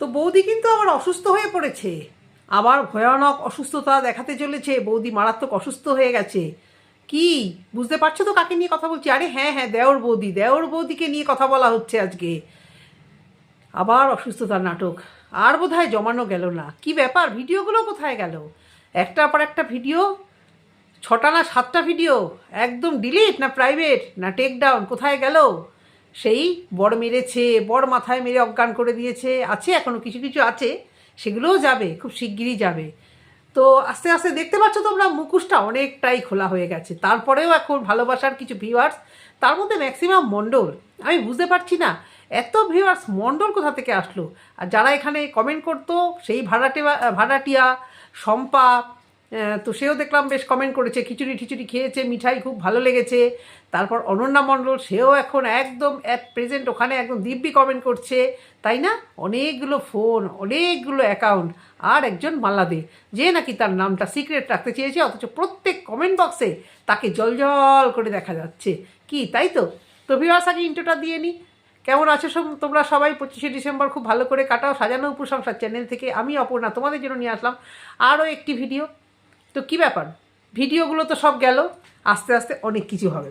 তো বৌদি কিন্তু আবার অসুস্থ হয়ে পড়েছে। আবার ভয়ানক অসুস্থতা দেখাতে চলেছে। বৌদি মারাত্মক অসুস্থ হয়ে গেছে। কি? বুঝতে পারছ তো কাকে নিয়ে কথা বলছি? আরে হ্যাঁ হ্যাঁ দেওর বৌদি, দেওর বৌদিকে নিয়ে কথা বলা হচ্ছে আজকে। আবার অসুস্থতার নাটক। আর বোধহয় জমানো গেল না। কি ব্যাপার? ভিডিওগুলো কোথায় গেল? একটার পর একটা ভিডিও? ছটা না সাতটা ভিডিও? একদম ডিলিট না প্রাইভেট? না টেক ডাউন কোথায় গেল? সেই বড় মেরেছে, বড় মাথায় মেরে অজ্ঞান করে দিয়েছে, আছে এখনও কিছু কিছু আছে, সেগুলোও যাবে, খুব শিগগিরই যাবে। তো আস্তে আস্তে দেখতে পাচ্ছ তোমরা, মুখোশটা অনেকটাই খোলা হয়ে গেছে। তারপরেও এখন ভালোবাসার কিছু ভিউয়ার্স তার মধ্যে ম্যাক্সিমাম মণ্ডল। আমি বুঝতে পারছি না, এত ভিউয়ার্স মণ্ডল কোথা থেকে আসলো? আর যারা এখানে কমেন্ট করতো, সেই ভাড়াটে ভাড়াটিয়া, শম্পা তো সেও দেখলাম বেশ কমেন্ট করেছে, খিচুড়ি টিচুড়ি খেয়েছে, মিঠাই খুব ভালো লেগেছে। তারপর অনন্যা মণ্ডল, সেও এখন একদম অ্যাট প্রেজেন্ট ওখানে একদম দিব্যি কমেন্ট করছে। তাই না? অনেকগুলো ফোন অনেকগুলো অ্যাকাউন্ট আর একজন মাল্লাদে, যে নাকি তার নামটা সিক্রেট রাখতে চেয়েছে, অথচ প্রত্যেক কমেন্ট বক্সে তাকে জলজল করে দেখা যাচ্ছে। কি, তাই তো? তো আগে ইন্টোটা দিয়ে নিই কেমন আছো সব? তোমরা সবাই পঁচিশে ডিসেম্বর খুব ভালো করে কাটাও, সাজানো উপসংসার চ্যানেল থেকে। আমি অপর্ণা, তোমাদের জন্য নিয়ে আসলাম আরও একটি ভিডিও তো কি ব্যাপার? ভিডিওগুলো তো সব গেল, আস্তে আস্তে অনেক কিছু হবে।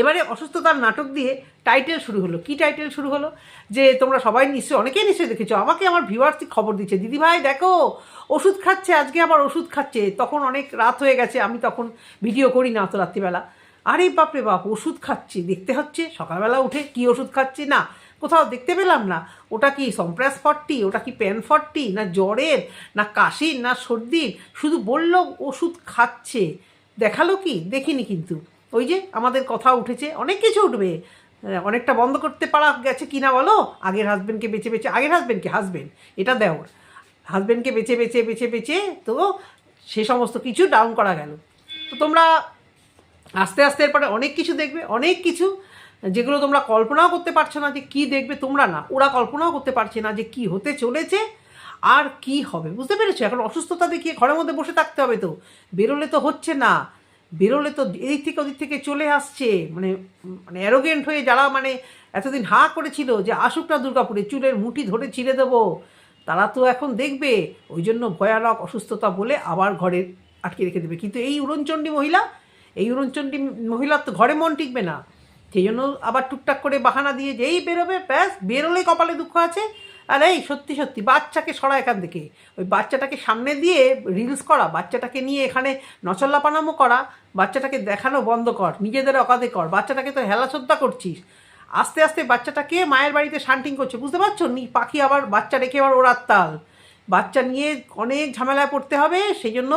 এবারে অসুস্থতার নাটক দিয়ে টাইটেল শুরু হলো। কি টাইটেল শুরু হলো? যে তোমরা সবাই নিশ্চয়ই অনেকে নিশ্চয়ই দেখেছ। আমাকে আমার ভিউয়ার্সই খবর দিচ্ছে দিদি ভাই দেখো, ওষুধ খাচ্ছে, আজকে আবার ওষুধ খাচ্ছে। তখন অনেক রাত হয়ে গেছে, আমি তখন ভিডিও করি না অত রাত্রিবেলা। আরে বাপরে বাপ, ওষুধ খাচ্ছি। দেখতে হচ্ছে, সকালবেলা উঠে কি ওষুধ খাচ্ছি? না, কোথাও দেখতে পেলাম না। ওটা কি সম্প্রাস ফর্টি ওটা কি প্যান ফর্টি না জ্বরের? না কাশির? না সর্দির? শুধু বলল, ওষুধ খাচ্ছে। দেখাল কি? দেখিনি কিন্তু। ওই যে আমাদের কথা উঠেছে, অনেক কিছু উঠবে। অনেকটা বন্ধ করতে পারা গেছে কি না বলো? আগের হাজব্যান্ডকে বেছে বেছে, আগের হাজব্যান্ডকে হাজব্যান্ড এটা দেওর। হাজব্যান্ডকে বেছে বেছে বেছে বেছে, তো সে সমস্ত কিছু ডাউন করা গেল। তো তোমরা আস্তে আস্তে এরপরে অনেক কিছু দেখবে, অনেক কিছু যেগুলো তোমরা কল্পনাও করতে পারছ না যে কি দেখবে তোমরা না। ওরা কল্পনাও করতে পারছে না যে কি হতে চলেছে আর কি হবে। বুঝতে পেরেছ? এখন অসুস্থতা দেখিয়ে ঘরের মধ্যে বসে থাকতে হবে তো। বেরোলে তো হচ্ছে না। বেরোলে তো এদিক থেকে ওদিক থেকে চলে আসছে। মানে মানে অ্যারোগেন্ট হয়ে যারা মানে এতদিন হা করেছিল যে আসুক না দুর্গাপুরে, চুলের মুঠি ধরে ছিঁড়ে দেবো। তারা তো এখন দেখবে। ওই জন্য ভয়ানক অসুস্থতা বলে আবার ঘরে আটকে রেখে দেবে। কিন্তু এই উড়নচণ্ডী মহিলা এই উড়নচণ্ডী মহিলার তো ঘরে মন টিকবে না। সেই জন্য আবার টুকটাক করে বাহানা দিয়ে যেই বেরোবে, ব্যাস, বেরোলেই কপালে দুঃখ আছে। আর এই সত্যি সত্যি, বাচ্চাকে সরা এখান থেকে। ওই বাচ্চাটাকে সামনে দিয়ে রিলস করা, বাচ্চাটাকে নিয়ে এখানে নচল্লা পানামো করা, বাচ্চাটাকে দেখানো বন্ধ কর, নিজেদের অকাদে কর, বাচ্চাটাকে তো হেলা শ্রদ্ধা করছিস। আস্তে আস্তে বাচ্চাটাকে মায়ের বাড়িতে শান্টিং করছে, বুঝতে পারছ? নি পাখি আবার বাচ্চা রেখে আবার ওড়ার তাল বাচ্চা নিয়ে অনেক ঝামেলায় পড়তে হবে, সেই জন্য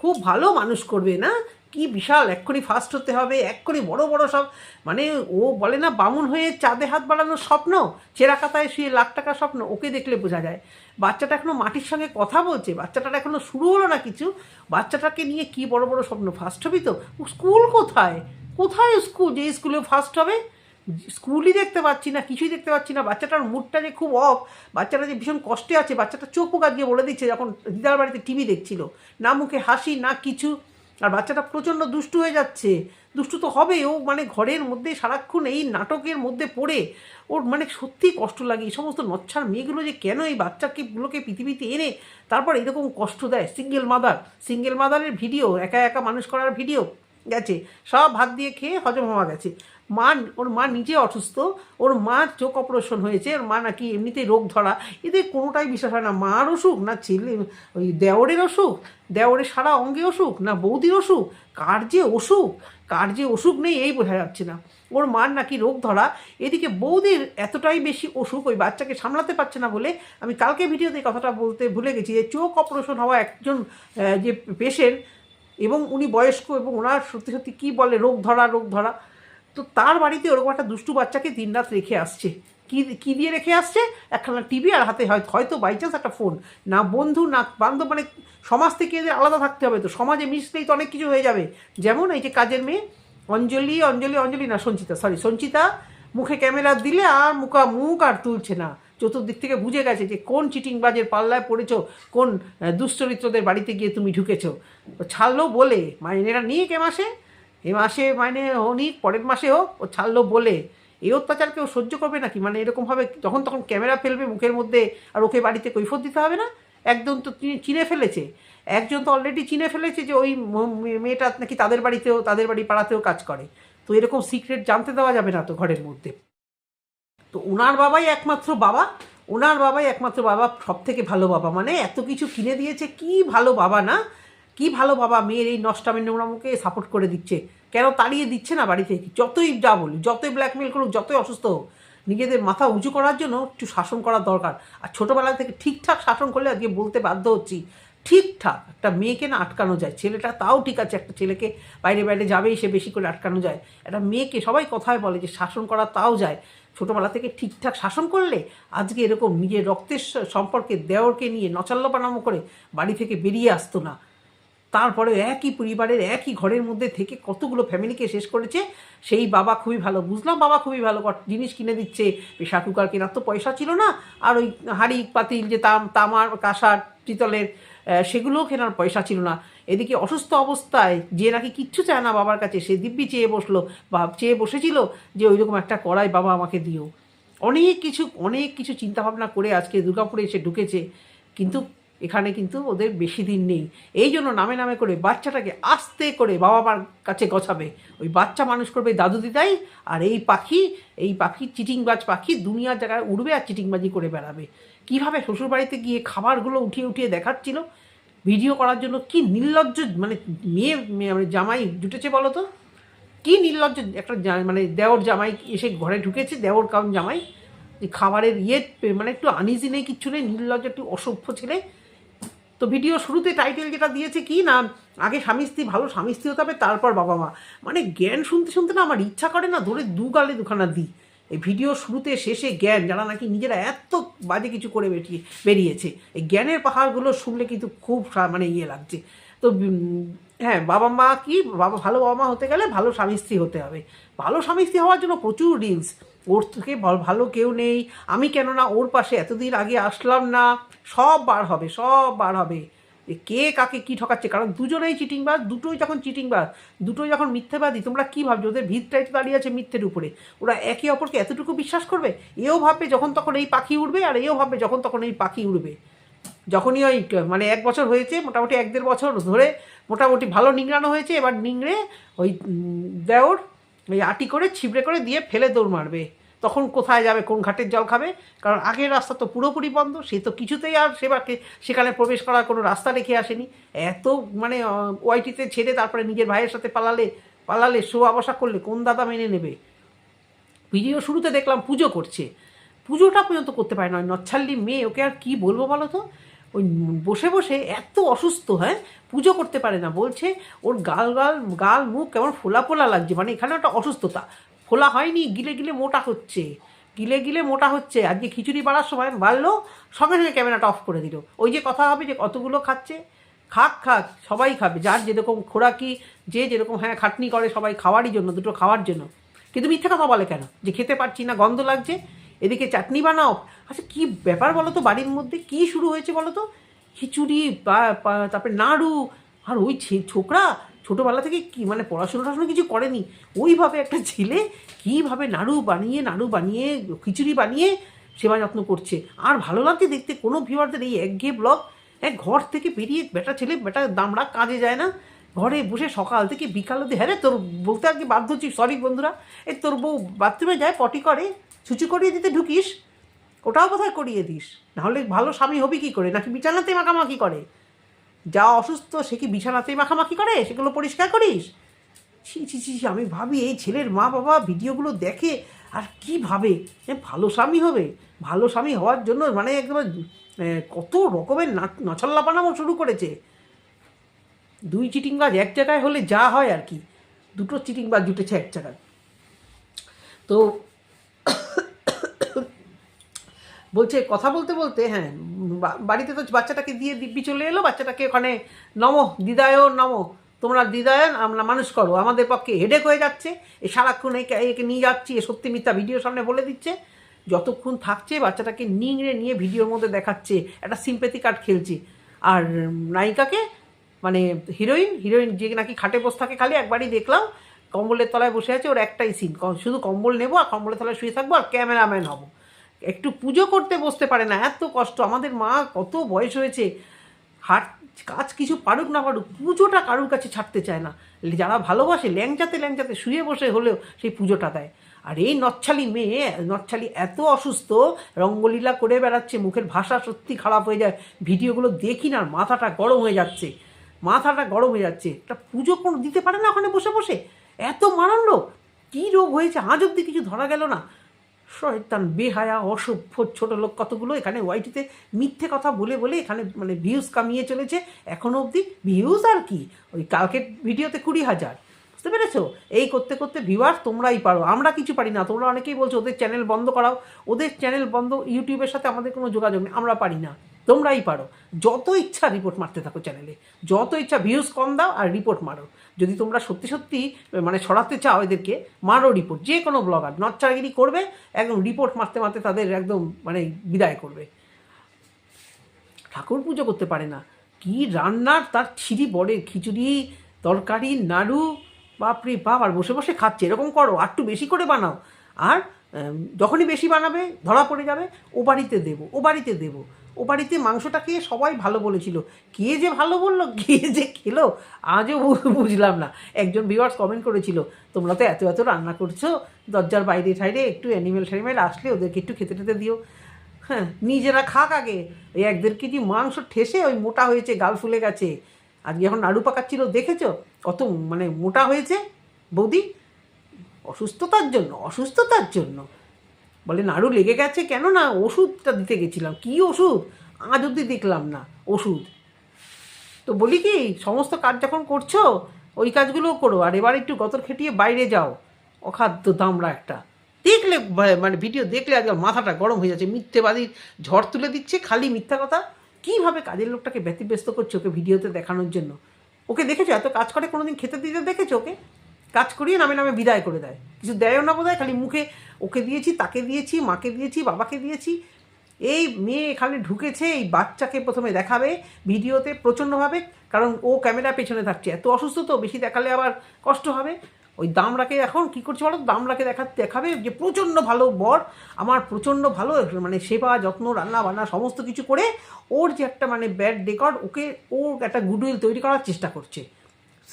খুব ভালো মানুষ করবে, না? কি বিশাল, এক্ষুনি ফার্স্ট হতে হবে, এক্ষুনি বড় বড় সব মানে ও বলে না, বামুন হয়ে চাঁদে হাত বাড়ানোর স্বপ্ন, চেরা কাতায় শুয়ে লাখ টাকার স্বপ্ন, ওকে দেখলে বোঝা যায়। বাচ্চাটা এখনও মাটির সঙ্গে কথা বলছে, বাচ্চাটার এখনও শুরু হলো না কিছু, বাচ্চাটাকে নিয়ে কি বড় বড় স্বপ্ন ফার্স্ট হবি তো? স্কুল কোথায়? কোথায় স্কুল যে স্কুলে ফার্স্ট হবে? স্কুলই দেখতে পাচ্ছি না, কিছুই দেখতে পাচ্ছি না, বাচ্চাটার মুডটা যে খুব অফ বাচ্চাটা যে ভীষণ কষ্টে আছে, বাচ্চাটা চোখ পোকা দিয়ে বলে দিচ্ছে, যখন দিদার বাড়িতে টিভি দেখছিল, না মুখে হাসি, না কিছু আর বাচ্চাটা প্রচণ্ড দুষ্টু হয়ে যাচ্ছে। দুষ্টু তো হবে ও মানে ঘরের মধ্যে সারাক্ষণ এই নাটকের মধ্যে পড়ে। ওর মানে সত্যিই কষ্ট লাগে। এই সমস্ত নচ্ছার মেয়েগুলো যে কেন এই বাচ্চাকে গুলোকে পৃথিবীতে এনে তারপর এরকম কষ্ট দেয়? সিঙ্গেল মাদার সিঙ্গেল মাদারের ভিডিও একা একা মানুষ করার ভিডিও গেছে। সব ভাত দিয়ে খেয়ে হজম হওয়া গেছে। মা, ওর মা নিজে অসুস্থ, ওর মা চোখ অপারেশন হয়েছে, ওর মা নাকি এমনিতেই রোগ ধরা। এদের কোনোটাই বিশ্বাস হয় না, মার অসুখ না ছেলে, ওই দেওরের অসুখ দেওরের সারা অঙ্গে অসুখ, না বৌদির অসুখ, কার যে অসুখ, কার যে অসুখ নেই এই বোঝা যাচ্ছে না। ওর মার নাকি রোগ ধরা, এদিকে বৌদির এতটাই বেশি অসুখ, ওই বাচ্চাকে সামলাতে পারছে না বলে আমি কালকে ভিডিওতে কথাটা বলতে ভুলে গেছি যে চোখ অপারেশন হওয়া একজন যে পেশেন্ট এবং উনি বয়স্ক এবং ওনার সত্যি সত্যি কী বলে রোগ ধরা রোগ ধরা তো তার বাড়িতে ওরকম একটা দুষ্টু বাচ্চাকে দিনরাত রেখে আসছে। কি, কী দিয়ে রেখে আসছে? একখানা টিভি আর হাতে হয়তো হয়তো বাই চান্স একটা ফোন না বন্ধু, না বান্ধব মানে সমাজ থেকে এদের আলাদা থাকতে হবে তো। সমাজে মিশলেই তো অনেক কিছু হয়ে যাবে। যেমন এই যে কাজের মেয়ে, অঞ্জলি অঞ্জলি অঞ্জলি, না সঞ্চিতা সরি সঞ্চিতা মুখে ক্যামেরা দিলে আর মুখা মুখ আর তুলছে না। চতুর্দিক থেকে বুঝে গেছে যে কোন চিটিংবাজের পাল্লায় পড়েছো, কোন দুশ্চরিত্রদের বাড়িতে গিয়ে তুমি ঢুকেছো। ছাড়লো বলে মাইনেটা নিয়ে কে মাসে এ মাসে মাইনে হোক পরের মাসে হোক, ও ছাড়লো বলে। এই অত্যাচার কেউ সহ্য করবে নাকি? মানে এরকমভাবে যখন তখন ক্যামেরা ফেলবে মুখের মধ্যে, আর ওকে বাড়িতে কৈফত দিতে হবে না? একজন তো চিনে ফেলেছে। একজন তো অলরেডি চিনে ফেলেছে যে ওই মেয়েটা নাকি তাদের বাড়িতেও, তাদের বাড়ি পাড়াতেও কাজ করে। তো এরকম সিক্রেট জানতে দেওয়া যাবে না তো ঘরের মধ্যে। তো ওনার বাবাই একমাত্র বাবা। ওনার বাবাই একমাত্র বাবা সব থেকে ভালো বাবা। মানে এত কিছু কিনে দিয়েছে, কি ভালো বাবা না? কি ভালো বাবা মেয়ের এই নষ্টামের নোংরামুখে সাপোর্ট করে দিচ্ছে। কেন তাড়িয়ে দিচ্ছে না বাড়ি থেকে? যতই যা বলি, যতই ব্ল্যাকমেল করুক, যতই অসুস্থ হোক, নিজেদের মাথা উঁচু করার জন্য একটু শাসন করা দরকার। আর ছোটোবেলা থেকে ঠিকঠাক শাসন করলে আজকে বলতে বাধ্য হচ্ছি, ঠিকঠাক একটা মেয়েকে না আটকানো যায়। ছেলেটা তাও ঠিক আছে, একটা ছেলেকে বাইরে বাইরে যাবেই, সে বেশি করে আটকানো যায়। একটা মেয়েকে সবাই কথায় বলে যে শাসন করা তাও যায়। ছোটোবেলা থেকে ঠিকঠাক শাসন করলে আজকে এরকম নিজের রক্তের সম্পর্কে দেওরকে নিয়ে নচাল্লপানামো করে বাড়ি থেকে বেরিয়ে আসতো না। তারপরে একই পরিবারের একই ঘরের মধ্যে থেকে কতগুলো ফ্যামিলিকে শেষ করেছে, সেই বাবা খুবই ভালো। বুঝলাম বাবা খুবই ভালো জিনিস কিনে দিচ্ছে প্রেশার কুকার কেনার তো পয়সা ছিল না, আর ওই হাঁড়ি, পাতিল, যে তাম, তামার, কাঁসার, পিতলের সেগুলোও কেনার পয়সা ছিল না। এদিকে অসুস্থ অবস্থায় যে নাকি কিচ্ছু চায় না বাবার কাছে, সে দিব্যি চেয়ে বসল, বা চেয়ে বসেছিল যে ওইরকম একটা কড়াই বাবা আমাকে দিও। অনেক কিছু অনেক কিছু চিন্তাভাবনা করে আজকে দুর্গাপুরে এসে ঢুকেছে, কিন্তু এখানে কিন্তু ওদের বেশি দিন নেই। এই জন্য নামে নামে করে বাচ্চাটাকে আস্তে করে বাবা মার কাছে গছাবে। ওই বাচ্চা মানুষ করবে দাদু দিদাই, আর এই পাখি এই পাখি চিটিংবাজ পাখি দুনিয়ার জায়গায় উড়বে আর চিটিংবাজি করে বেড়াবে। কীভাবে শ্বশুরবাড়িতে গিয়ে খাবারগুলো উঠিয়ে উঠিয়ে দেখাচ্ছিল? ভিডিও করার জন্য কি নির্লজ্জ মানে মেয়ে মেয়ে মানে জামাই জুটেছে বলো তো? কি নির্লজ্জ একটা মানে দেওর জামাই এসে ঘরে ঢুকেছে, দেওর কারণ জামাই। যে খাবারের ইয়ে মানে একটু আনিজি নেই কিচ্ছু নেই, নির্লজ্জ, একটু অসভ্য ছেলে। তো ভিডিও শুরুতে টাইটেল যেটা দিয়েছে কি না, আগে স্বামী স্ত্রী, ভালো স্বামী স্ত্রী হতে হবে, তারপর বাবা মা। মানে জ্ঞান শুনতে শুনতে না আমার ইচ্ছা করে না ধরে দু গালে দুখানা দিই। এই ভিডিও শুরুতে, শেষে জ্ঞান, যারা নাকি নিজেরা এত বাজে কিছু করে বেরিয়ে বেরিয়েছে, এই জ্ঞানের পাহাড়গুলো শুনলে কিন্তু খুব মানে ইয়ে লাগছে। তো হ্যাঁ বাবা মা কি বাবা ভালো বাবা মা হতে গেলে ভালো স্বামী স্ত্রী হতে হবে। ভালো স্বামী স্ত্রী হওয়ার জন্য প্রচুর রিলস ওর থেকে ভালো কেউ নেই। আমি কেন না ওর পাশে এতদিন আগে আসলাম না। সব বার হবে, সব বার হবে। কে কাকে কি ঠকাচ্ছে? কারণ দুজনেই চিটিংবাজ, দুটোই যখন চিটিংবাজ, দুটোই যখন মিথ্যেবাদী, তোমরা কী ভাবছ? ওদের ভিতটাই তো দাঁড়িয়ে আছে মিথ্যের উপরে। ওরা একে অপরকে এতটুকু বিশ্বাস করবে? এও ভাববে যখন তখন এই পাখি উড়বে, আর এও ভাববে যখন তখন এই পাখি উড়বে। যখনই ওই মানে এক বছর হয়েছে, মোটামুটি এক দেড় বছর ধরে মোটামুটি ভালো নিংড়ানো হয়েছে। এবার নিংড়ে ওই দেওর ওই আটি করে ছিবড়ে করে দিয়ে ফেলে দৌড় মারবে। তখন কোথায় যাবে, কোন ঘাটের জল খাবে? কারণ আগের রাস্তা তো পুরোপুরি বন্ধ, সে তো কিছুতেই আর সেবাকে, সেখানে প্রবেশ করার কোনো রাস্তা রেখে আসেনি। এত মানে ওয়াইটিতে ছেড়ে তারপরে নিজের ভাইয়ের সাথে পালালে পালালে শো আবসা করলে কোন দাদা মেনে নেবে? ভিডিও শুরুতে দেখলাম পুজো করছে। পুজোটা পর্যন্ত করতে পারে না। নচ্ছাল্লি মেয়ে, ওকে আর কি বলব বলো তো? ওই বসে বসে এত অসুস্থ হ্যাঁ? পুজো করতে পারে না। বলছে, ওর গাল গাল গাল, মুখ কেমন ফোলা ফোলা লাগছে। মানে এখানে একটা অসুস্থতা। ফোলা হয়নি, গিলে গিলে মোটা হচ্ছে। গিলে গিলে মোটা হচ্ছে। আজকে খিচুড়ি বাড়ার সময় বাড়লো, সঙ্গে সঙ্গে ক্যামেরাটা অফ করে দিল। ওই যে কথা হবে যে কতগুলো খাচ্ছে? খাক খাক, সবাই খাবে। যার যেরকম খোরাকি, যে যেরকম হ্যাঁ খাটনি করে সবাই খাওয়ারই জন্য, দুটো খাওয়ার জন্য। কিন্তু মিথ্যে কথা বলে কেন? যে খেতে পারছি না, গন্ধ লাগছে, এদিকে চাটনি বানাও। আচ্ছা কি ব্যাপার বলো তো বাড়ির মধ্যে? কি শুরু হয়েছে বলো তো? খিচুড়ি তারপরে নাড়ু, আর ওই ছোকরা ছোটোবেলা থেকে কি মানে পড়াশোনা টড়াশোনা কিছু করেনি? ওইভাবে একটা ছেলে কীভাবে নাড়ু বানিয়ে নাড়ু বানিয়ে, খিচুড়ি বানিয়ে সেবা যত্ন করছে? আর ভালো লাগছে দেখতে? কোনো ভিউয়ারদের এই একঘেয়ে ব্লগ এক ঘর থেকে বেরিয়ে বেটা ছেলে, বেটা দামড়া কাজে যায় না? ঘরে বসে সকাল থেকে বিকাল অব্দি হ্যাঁ তোর বলতে আর কি বাধ্য হচ্ছি সরি বন্ধুরা। এই তোর বউ বাথরুমে যায় পটি করে ছুচু করিয়ে দিতে ঢুকিস, ওটাও কোথায় করিয়ে দিস। নাহলে ভালো স্বামী হবি কি করে? নাকি বিছানাতে মাখামাখি করে? যা অসুস্থ, সে কি বিছানাতেই মাখামাখি করে? সেগুলো পরিষ্কার করিস? ছি ছি ছি আমি ভাবি এই ছেলের মা বাবা ভিডিওগুলো দেখে, আর কি ভাবে? ভালো স্বামী হবে। ভালো স্বামী হওয়ার জন্য মানে একদম কত রকমের নছল্লা বানানো শুরু করেছে। দুই চিটিংবাজ এক জায়গায় হলে যা হয় আর কি। দুটো চিটিংবাজ জুটেছে এক জায়গায়। তো বলছে, কথা বলতে বলতে হ্যাঁ বাড়িতে তো বাচ্চাটাকে দিয়ে দিব্যি চলে এলো, বাচ্চাটাকে ওখানে নম দিদায় নম, তোমরা দিদায়ন, আমরা মানুষ করো, আমাদের পক্ষে হেডেক হয়ে যাচ্ছে, এ সারাক্ষণ একে একে নিয়ে যাচ্ছি, এ সত্যি মিথ্যা ভিডিও সামনে বলে দিচ্ছে, যতক্ষণ থাকছে বাচ্চাটাকে নিংড়ে নিয়ে ভিডিওর মধ্যে দেখাচ্ছে, একটা সিম্পেথি কার্ড খেলছে, আর নায়িকাকে মানে হিরোইন হিরোইন যে নাকি খাটে বসে থাকে খালি, একবারই দেখলাম, কম্বলের তলায় বসে আছে, ওর একটাই সিন শুধু কম্বল নেব আর কম্বলের তলায় শুয়ে থাকব আর ক্যামেরাম্যান হব। একটু পুজো করতে বসতে পারে না, এত কষ্ট। আমাদের মা কত বয়স হয়েছে। হাট কাজ কিছু পারুক না পারুক, পুজোটা কারুর কাছে ছাড়তে চায় না। যারা ভালোবাসে, ল্যাংচাতে ল্যাংচাতে শুয়ে বসে হলেও সেই পুজোটা দেয়। আর এই নচ্ছালি মেয়ে, নচ্ছালি এত অসুস্থ, রঙ্গলীলা করে বেড়াচ্ছে, মুখের ভাষা সত্যি খারাপ হয়ে যায়, ভিডিওগুলো দেখি না, আর মাথাটা গরম হয়ে যাচ্ছে। মাথাটা গরম হয়ে যাচ্ছে। একটা পুজো কোনো দিতে পারে না ওখানে বসে বসে? এত মারান্ন কী রোগ হয়েছে? আজ অব্দি কিছু ধরা গেল না। শয়তান, বেহায়া, অসভ্য ছোট লোক কতগুলো এখানে ওয়াইটিতে মিথ্যে কথা বলে বলে এখানে মানে ভিউজ কামিয়ে চলেছে। এখনও অবধি ভিউজ আর কি? ওই কালকের ভিডিওতে কুড়ি হাজার। বুঝতে পেরেছ? এই করতে করতে ভিউয়ার তোমরাই পারো। আমরা কিছু পারি না। তোমরা অনেকেই বলছো, ওদের চ্যানেল বন্ধ করাও। ওদের চ্যানেল বন্ধ ইউটিউবের সাথে আমাদের কোনো যোগাযোগ নেই। আমরা পারি না। তোমরাই পারো। যত ইচ্ছা রিপোর্ট মারতে থাকো চ্যানেলে যত ইচ্ছা ভিউজ কম দাও আর রিপোর্ট মারো। যদি তোমরা সত্যি সত্যি মানে ছড়াতে চাও এদেরকে, মারো রিপোর্ট যে কোনো ব্লগার নচ্চারগিরি করবে, একদম রিপোর্ট মারতে মারতে তাদের একদম মানে বিদায় করবে। ঠাকুর পুজো করতে পারে না। কি রান্নার তার ছিরি বড়ে খিচুড়ি, তরকারি, নাড়ু, বাপরে বাপ, আর বসে বসে খাচ্ছে। এরকম করো একটু বেশি করে বানাও। আর যখনই বেশি বানাবে, ধরা পড়ে যাবে, ও বাড়িতে দেবো, ও বাড়িতে দেবো। ও বাড়িতে মাংসটা খেয়ে সবাই ভালো বলেছিল। কে যে ভালো বলল, কে যে খেলো, আজও বুঝলাম না। একজন ভিউয়ার্স কমেন্ট করেছিল, তোমরা তো এত এত রান্না করছ, দরজার বাইরে ঠাইরে একটু অ্যানিমেল ট্যানিমেল আসলে ওদেরকে একটু খেতে টেতে দিও। হ্যাঁ নিজেরা খাক আগে। ওই এক দেড় কেজি মাংস ঠেসে ওই মোটা হয়েছে, গাল ফুলে গেছে। আজকে যখন নাড়ু পাকাচ্ছিল, দেখেছ? কত মানে মোটা হয়েছে। বৌদি, অসুস্থতার জন্য অসুস্থতার জন্য। বলে, নাড়ু লেগে গেছে কেন না? ওষুধটা দিতে গেছিলাম। কি ওষুধ? আজ অবধি দেখলাম না, ওষুধ। তো বলি কি, সমস্ত কাজ যখন করছ, ওই কাজগুলোও করো, আর এবার একটু গতর খেটিয়ে বাইরে যাও। অখাদ্য দামরা একটা। দেখলে মানে ভিডিও দেখলে আজকাল মাথাটা গরম হয়ে যাচ্ছে, মিথ্যেবাদীর ঝড় তুলে দিচ্ছে, খালি মিথ্যা কথা? কীভাবে কাজের লোকটাকে ব্যতিব্যস্ত করছে ওকে ভিডিওতে দেখানোর জন্য? ওকে দেখেছ? এত কাজ করে কোনোদিন খেতে দিতে দেখেছ ওকে? কাজ করিয়ে নামে নামে বিদায় করে দেয়। কিছু দেয়ও না বোধহয়, খালি মুখে ওকে দিয়েছি, তাকে দিয়েছি, মাকে দিয়েছি, বাবাকে দিয়েছি। এই মেয়ে এখানে ঢুকেছে, এই বাচ্চাকে প্রথমে দেখাবে ভিডিওতে প্রচণ্ডভাবে, কারণ ও ক্যামেরা পেছনে থাকছে। এত অসুস্থ তো, বেশি দেখালে আবার কষ্ট হবে। ওই দামরাকে এখন কী করছে বলো? দামরাকে দেখা, দেখাবে যে প্রচণ্ড ভালো বর, আমার প্রচণ্ড ভালো মানে সেবা, যত্ন রান্না বান্না সমস্ত কিছু করে ওর যে একটা মানে ব্যাড রেকর্ড ওকে, ওর একটা গুডউইল তৈরি করার চেষ্টা করছে।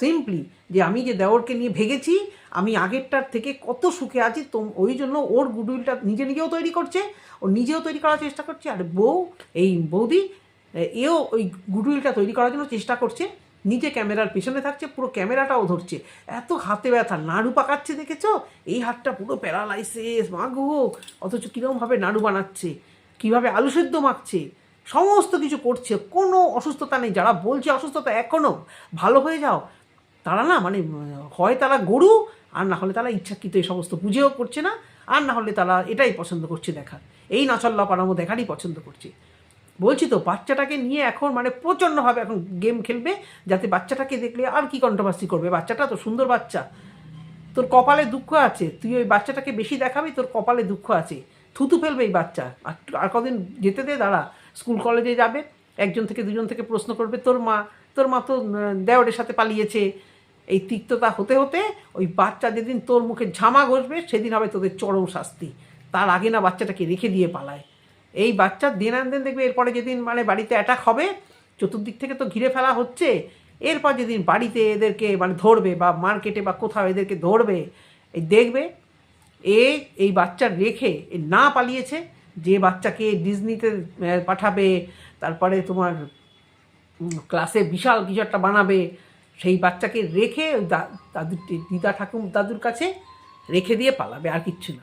সিম্পলি যে আমি যে দেওরকে নিয়ে ভেগেছি, আমি আগেরটার থেকে কত সুখে আছি, তো ওই জন্য ওর গুডউইলটা নিজে নিজেও তৈরি করছে, ও নিজেও তৈরি করার চেষ্টা করছে, আর বউ, এই বৌদি, এও ওই গুডউইলটা তৈরি করার জন্য চেষ্টা করছে, নিজে ক্যামেরার পেছনে থাকছে, পুরো ক্যামেরাটাও ধরছে। এত হাতে ব্যথা, নাড়ু পাকাচ্ছে দেখেছ? এই হাতটা পুরো প্যারালাইসিস মাগো অথচ কীরকমভাবে নাড়ু বানাচ্ছে, কীভাবে আলু সেদ্ধ মাখছে, সমস্ত কিছু করছে, কোনো অসুস্থতা নেই, যারা বলছে অসুস্থতা এখনও ভালো হয়ে যাও তারা না মানে হয় তারা গরু আর না হলে তারা ইচ্ছাকৃত এই সমস্ত বুঝেও করছে না আর না হলে তারা এটাই পছন্দ করছে দেখার। এই নাচল্লা পানামো দেখারই পছন্দ করছে। বলছি তো বাচ্চাটাকে নিয়ে এখন মানে প্রচণ্ডভাবে এখন গেম খেলবে যাতে বাচ্চাটাকে দেখলে আর কি কন্ট্রোভার্সি করবে? বাচ্চাটা তো সুন্দর বাচ্চা। তোর কপালে দুঃখ আছে তুই ওই বাচ্চাটাকে বেশি দেখাবি তোর কপালে দুঃখ আছে। থুতু ফেলবে এই বাচ্চা। আর কদিন যেতে দে দাঁড়া। স্কুল কলেজে যাবে একজন থেকে দুজন থেকে প্রশ্ন করবে তোর মা তোর মা তো উম, দেওরের সাথে পালিয়েছে। এই তিক্ততা হতে হতে ওই বাচ্চা যেদিন তোর মুখে ঝামা ঘষবে, সেদিন হবে তোদের চরম শাস্তি। তার আগে না বাচ্চাটাকে রেখে দিয়ে পালায়। এই বাচ্চার দিন আন দিন দেখবে, এরপরে যেদিন মানে বাড়িতে অ্যাটাক হবে, চতুর্দিক থেকে তো ঘিরে ফেলা হচ্ছে। এরপর যেদিন বাড়িতে এদেরকে মানে ধরবে বা মার্কেটে বা কোথাও এদেরকে ধরবে, এই দেখবে, এ এই বাচ্চার রেখে না পালিয়েছে, যে বাচ্চাকে ডিজনিতে পাঠাবে, তারপরে তোমার ক্লাসে বিশাল কিছু একটা বানাবে সেই বাচ্চাকে রেখে ওই দাদুর দিদা ঠাকুর দাদুর কাছে রেখে দিয়ে পালাবে, আর কিচ্ছু না।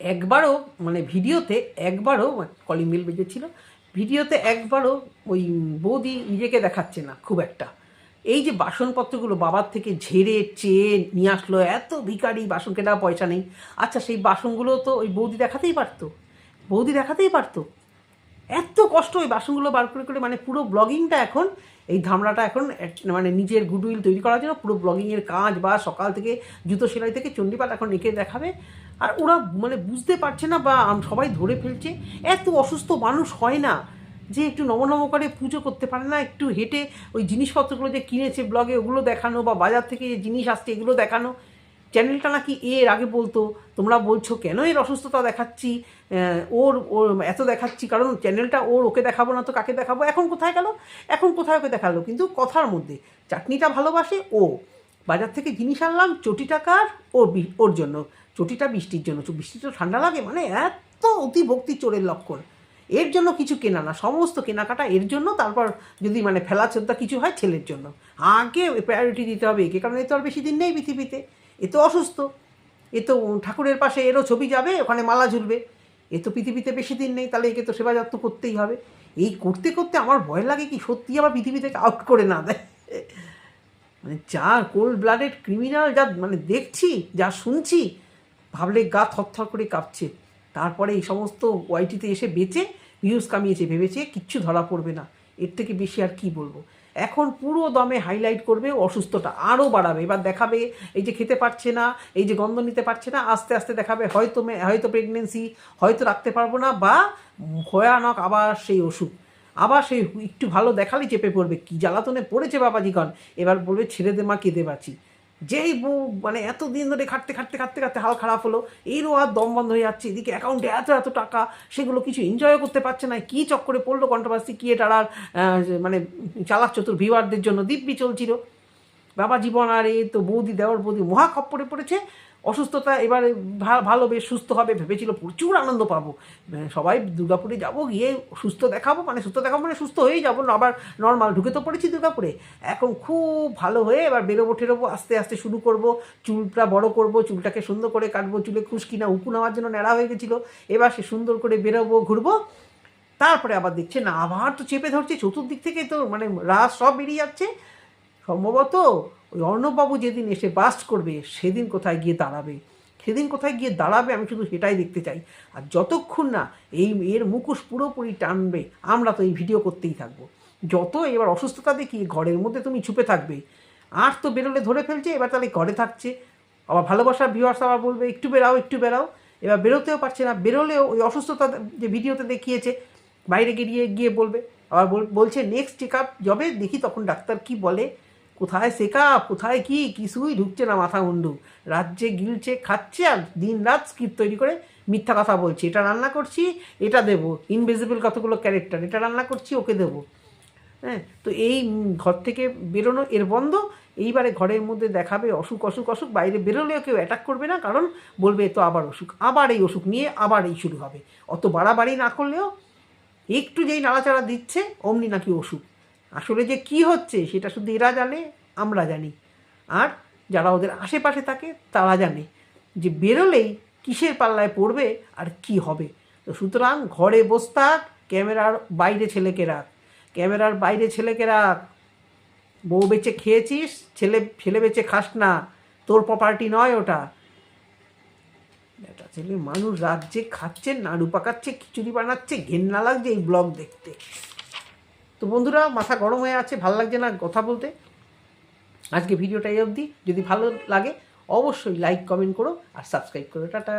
একবারও মানে ভিডিওতে একবারও কলিং বেল বেজেছিল, ভিডিওতে একবারও ওই বৌদি নিজেকে দেখাচ্ছে না, খুব একটা। এই যে বাসনপত্রগুলো বাবার থেকে ঝেড়ে, চেয়ে নিয়ে আসলো, এত ভিকারি বাসন কেনা পয়সা নেই। আচ্ছা সেই বাসনগুলো তো ওই বৌদি দেখাতেই পারতো। বৌদি দেখাতেই পারতো। এত কষ্ট ওই বাসনগুলো বার করে করে মানে পুরো ব্লগিংটা এখন, এই ধামড়াটা এখন মানে নিজের গুডউইল তৈরি করার জন্য পুরো ব্লগিংয়ের কাজ বা সকাল থেকে জুতো সেলাই থেকে চণ্ডীপাঠ এখন এঁকে দেখাবে। আর ওরা মানে বুঝতে পারছে না বা সবাই ধরে ফেলছে, এত অসুস্থ মানুষ হয় না যে একটু নমনম করে পুজো করতে পারে না, একটু হেঁটে ওই জিনিসপত্রগুলো যে কিনেছে ব্লগে ওগুলো দেখানো বা বাজার থেকে যে জিনিস আসছে, এগুলো দেখানো। চ্যানেলটা নাকি এর আগে বলতো, তোমরা বলছো, কেন এর অসুস্থতা দেখাচ্ছি? ওর ওর, এত দেখাচ্ছি, কারণ চ্যানেলটা ওর ওকে দেখাবো না তো কাকে দেখাবো? এখন কোথায় গেল? এখন কোথায় ওকে দেখাল? কিন্তু কথার মধ্যে, চাটনিটা ভালোবাসে ও। বাজার থেকে জিনিস আনলাম চটি টাকার ওর ওর জন্য। চটিটা বৃষ্টির জন্য। বৃষ্টি তো ঠান্ডা লাগে মানে এত অতিভক্তি চোরের লক্ষণ। এর জন্য কিছু কেনা না, সমস্ত কেনাকাটা এর জন্য, তারপর যদি মানে ফেলা চোদ্দা কিছু হয়, ছেলের জন্য। আগে প্রায়োরিটি দিতে হবে একে, কারণ এ তো আর বেশি দিন নেই পৃথিবীতে। এ তো অসুস্থ। এ তো ঠাকুরের পাশে এরও ছবি যাবে, ওখানে মালা ঝুলবে। এ তো পৃথিবীতে বেশি দিন নেই, তাহলে একে তো সেবা যত্ন করতেই হবে। এই করতে করতে আমার ভয় লাগে কি, সত্যি আবার পৃথিবী থেকে আউট করে না দেয়। মানে যা কোল্ড ব্লাডেড ক্রিমিনাল যা মানে দেখছি, যা শুনছি, ভাবলে গা থরথর করে কাঁপছে। তারপরে এই সমস্ত ওয়াইটিতে এসে বেঁচে ভিউজ কামিয়েছে, ভেবেছে কিচ্ছু ধরা পড়বে না। এর থেকে বেশি আর কি বলব? এখন পুরো দমে হাইলাইট করবে অসুস্থতা। আরও বাড়াবে। এবার দেখাবে এই যে খেতে পারছে না, এই যে গন্ধ নিতে পারছে না, আস্তে আস্তে দেখাবে হয়তো হয়তো প্রেগনেন্সি হয়তো রাখতে পারব না বা ভয়ানক আবার সেই ওষুধ। আবার সেই একটু ভালো দেখালেই চেপে পড়বে। কি জ্বালাতনে পড়েছে বাবাজিগণ? এবার বলবে, ছেড়ে দে মা, কেঁদে বাঁচি। যেই বউ মানে এতদিন ধরে খাটতে খাটতে খাটতে খাটতে হাল খারাপ হলো, এরও আর দম বন্ধ হয়ে যাচ্ছে, এদিকে অ্যাকাউন্টে এত এত টাকা, সেগুলো কিছু এনজয় করতে পারছে না, কী চক্করে পড়ল কন্ট্রোভার্সি কি এটার আর মানে চালাক চতুর ভিউয়ারদের জন্য দিব্যি চলছিল। বাবা জীবন আর এই তো বৌদি দেওয়ার বৌদি মহা খপ্পরে পড়েছে অসুস্থতা এবারে ভালো, বেশ সুস্থ হবে, ভেবেছিল প্রচুর আনন্দ পাবো। সবাই দুর্গাপুরে যাব, গিয়ে সুস্থ দেখাবো মানে সুস্থ দেখাবো মানে সুস্থ হয়েই যাব আবার নর্মাল ঢুকে তো পড়েছি দুর্গাপুরে। এখন খুব ভালো হয়ে এবার বেরোবো টেরোবো আস্তে আস্তে শুরু করব, চুলটা বড় করব, চুলটাকে সুন্দর করে কাটবো, চুলে খুশকি না উকু নেওয়ার জন্য ন্যাড়া হয়ে গেছিল। এবার সে সুন্দর করে বেরোবো, ঘুরবো। তারপরে আবার দেখছে না, আবার তো চেপে ধরছে, চতুর্দিক থেকে তো মানে রাস সব বেরিয়ে যাচ্ছে। সম্ভবত ওই অর্ণববাবু যেদিন এসে বাস্ট করবে, সেদিন কোথায় গিয়ে দাঁড়াবে? সেদিন কোথায় গিয়ে দাঁড়াবে আমি শুধু সেটাই দেখতে চাই। আর যতক্ষণ না এই এর মুখোশ পুরোপুরি টানবে, আমরা তো এই ভিডিও করতেই থাকব। যত এবার অসুস্থতা দেখি, ঘরের মধ্যে তুমি ছুপে থাকবে। আর তো বেরোলে ধরে ফেলছে, এবার তাহলে ঘরে থাকছে। আবার ভালোবাসার ভিউয়ার্স আবার বলবে, একটু বেরাও একটু বেরাও। এবার বেরোতেও পারছে না, বেরোলেও ওই অসুস্থতা যে ভিডিওতে দেখিয়েছে, বাইরে গিয়ে গিয়ে বলবে। আবার বলছে নেক্সট চেক আপ যবে দেখি তখন ডাক্তার কি বলে? কোথায় শেখা কোথায় কি? কিছুই ঢুকছে না মাথা মুন্ডু। রাজ্যে গিলছে, খাচ্ছে আর দিন রাত স্ক্রিপ্ট তৈরি করে মিথ্যা কথা বলছি। এটা রান্না করছি, এটা দেবো। ইনভিজিবল কতগুলো ক্যারেক্টার এটা রান্না করছি, ওকে দেবো। হ্যাঁ তো এই ঘর থেকে বেরোনো, এর বন্ধ। এইবারে ঘরের মধ্যে দেখাবে অসুখ অসুখ অসুখ। বাইরে বেরোলেও কেউ অ্যাটাক করবে না, কারণ বলবে তো আবার অসুখ। আবার এই অসুখ নিয়ে আবার এই শুরু হবে। অত বাড়াবাড়ি না করলেও একটু যেই নাড়াচাড়া দিচ্ছে, অমনি নাকি অসুখ। আসলে যে কি হচ্ছে, সেটা শুধু এরা জানে, আমরা জানি। আর যারা ওদের আশেপাশে থাকে, তারা জানে যে বেরোলেই কিসের পাল্লায় পড়বে আর কি হবে। তো সুতরাং ঘরে বস থাক, ক্যামেরার বাইরে ছেলেকে রাখ। ক্যামেরার বাইরে ছেলেকে রাখ। বউ বেচে খেয়েছিস, ছেলে ছেলে বেচে খাস না। তোর প্রপার্টি নয় ওটা। এটা ছেলে মানুষ রাজ্যে খাচ্ছে, নাড়ু পাকাচ্ছে, খিচুড়ি বানাচ্ছে, ঘেন্না লাগছে এই ব্লগ দেখতে। তো বন্ধুরা, মাথা গরম হয়ে আছে, ভালো লাগছে না কথা বলতে? আজকে ভিডিওটাই অবধি। যদি ভালো লাগে, অবশ্যই লাইক কমেন্ট করো আর সাবস্ক্রাইব করো। টাটা।